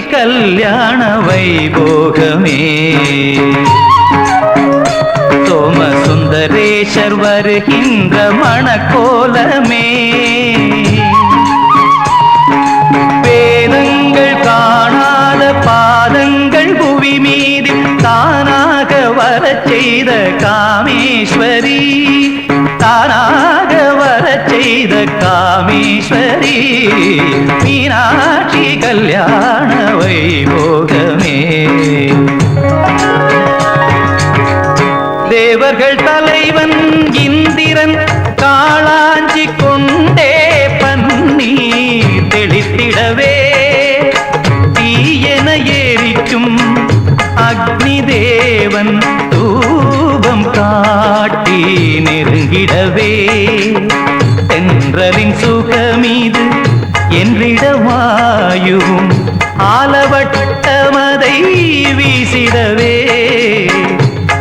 கல்யாண வைபோகமே. சோம சுந்தரேஷர் வருகின்ற மணக்கோலமே. வேதங்கள் காணாத பாதங்கள் புவி மீது தானாக வர செய்த காமேஸ்வரி. தானாக வர செய்த காமேஸ்வரி. மீனா தூபம் காட்டி நெருங்கிடவே. தென்றலின் சுகமீது என்றிடமாயும் ஆலவட்டமதை வீசிடவே.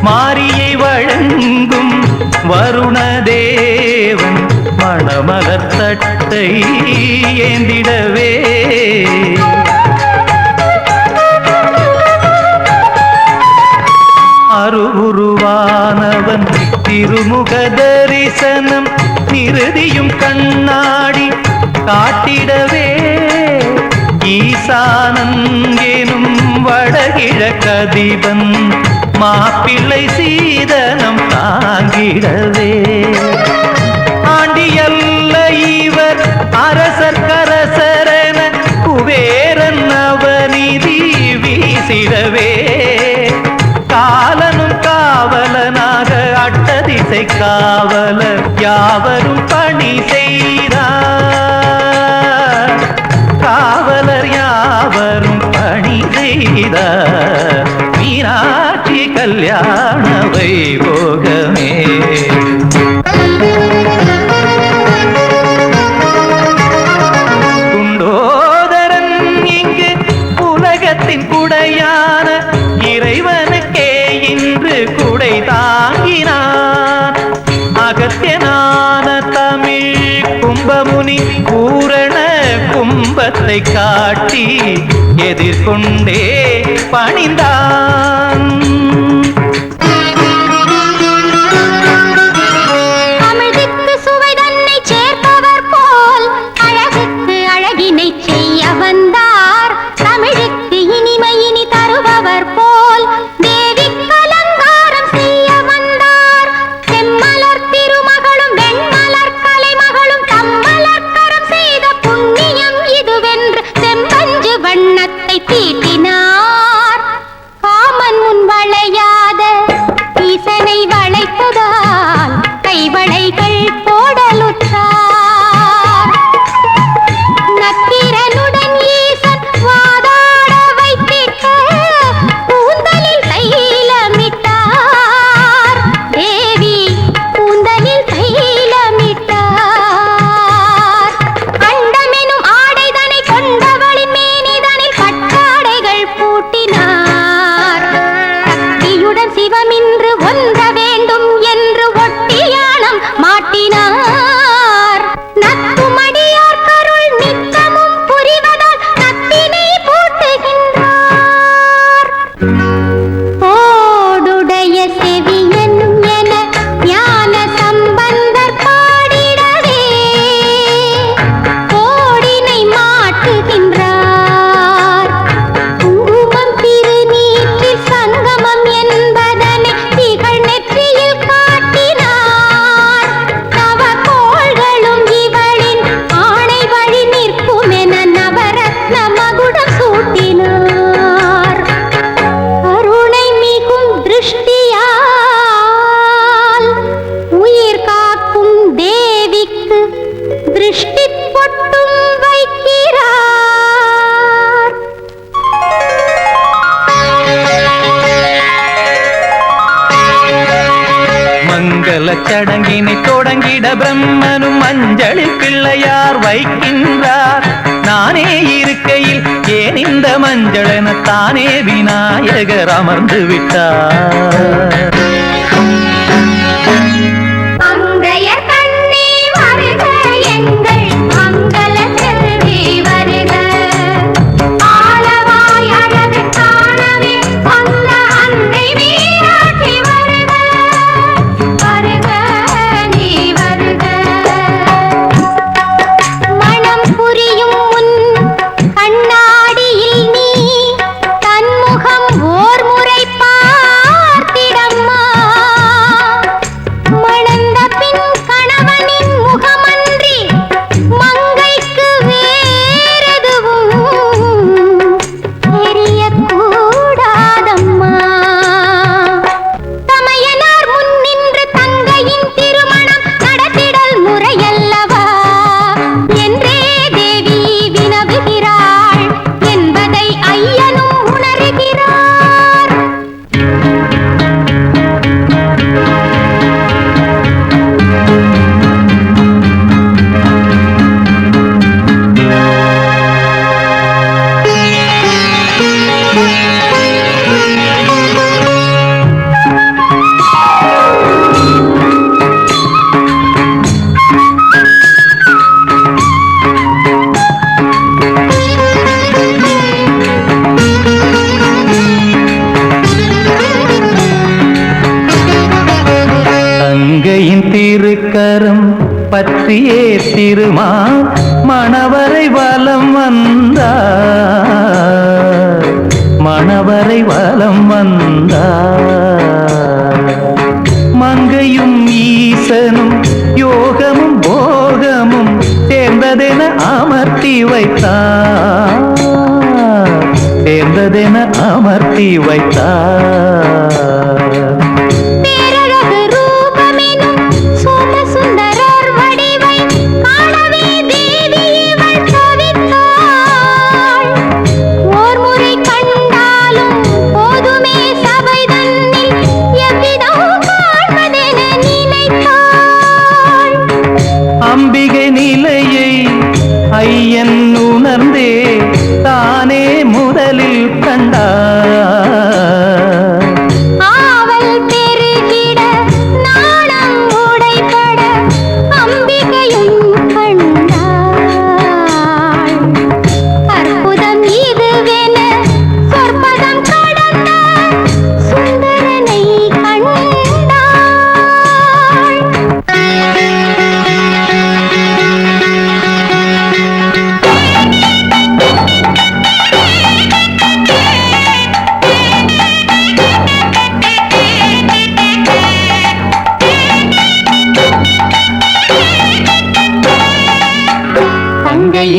மாரியை வழங்கும் வருணதேவன் மணமலர் தட்டை ஏந்திடவே. உருவானவன் திருமுக தரிசனம் நிறுதியும் கண்ணாடி காட்டிடவே. ஈசானன் எனும் வடகிழக்கதிபன் மாப்பிள்ளை சீதனம் தாங்கிடவே. அட்டதிசை காவலர் யாவரும் பணி செய்தார். காவலர் யாவரும் பணி செய்தார். மீனாட்சி கல்யாண வைபோகமே. முனி பூரண கும்பத்தை காட்டி எதிர்கொண்டே பணிந்தான். சடங்கினை தொடங்கிட பிரம்மனும் மஞ்சளில் பிள்ளையார் வைக்கின்றார். நானே இருக்கையில் ஏன் இந்த மஞ்சளென தானே விநாயகர் அமர்ந்து விட்டார் கரம் பற்றியே திருமா மணவரை வலம் வந்தா மணவரை வலம் வந்தா மங்கையும் ஈசனும் யோகமும் போகமும் சேர்ந்ததென அமர்த்தி வைத்தா சேர்ந்ததென அமர்த்தி வைத்தார் உணர்ந்தே தானே முதலில் கண்டார்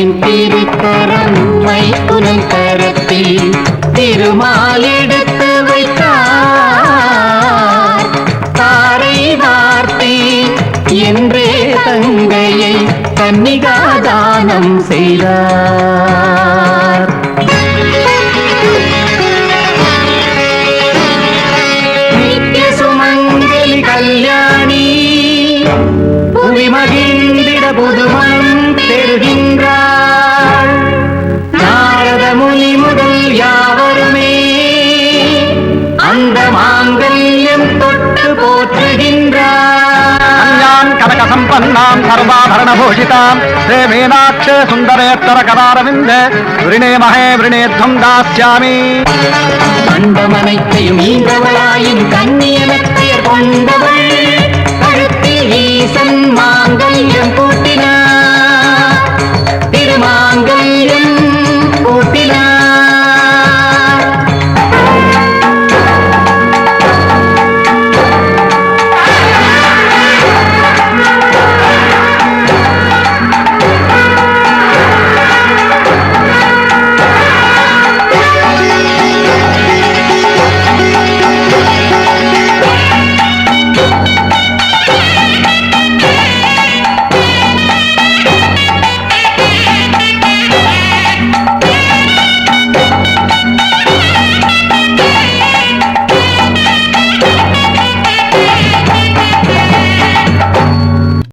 என் திருக்கரம் வைக்குனல் கரத்தில் திருமால் எடுத்து வைத்தார். தாரை வார்த்தை என்றே தங்கையை கன்னிகாதானம் செய்தார். பலன் பெறுகின்றாள் நாரத முனி முதல் யாவருமே அந்த மாங்கல்யம் தொட்டு போற்றுகின்றான் கனகசம்பன்னாம் சர்வாபரணபூஷிதாம் ஸ்ரீ மீனாட்ச சுந்தரேத்தர கதாரவிந்த விரிணே மகே விரிணேத்வம் தாஸ்யாமி. அன்பமனைத்தையும் ஈந்தவளாயின் கண்ணியனத் கொண்டவள். கழுத்தில் ஈசன் மாங்கல்யம் கூட்டினார் மாங்கல்யம்.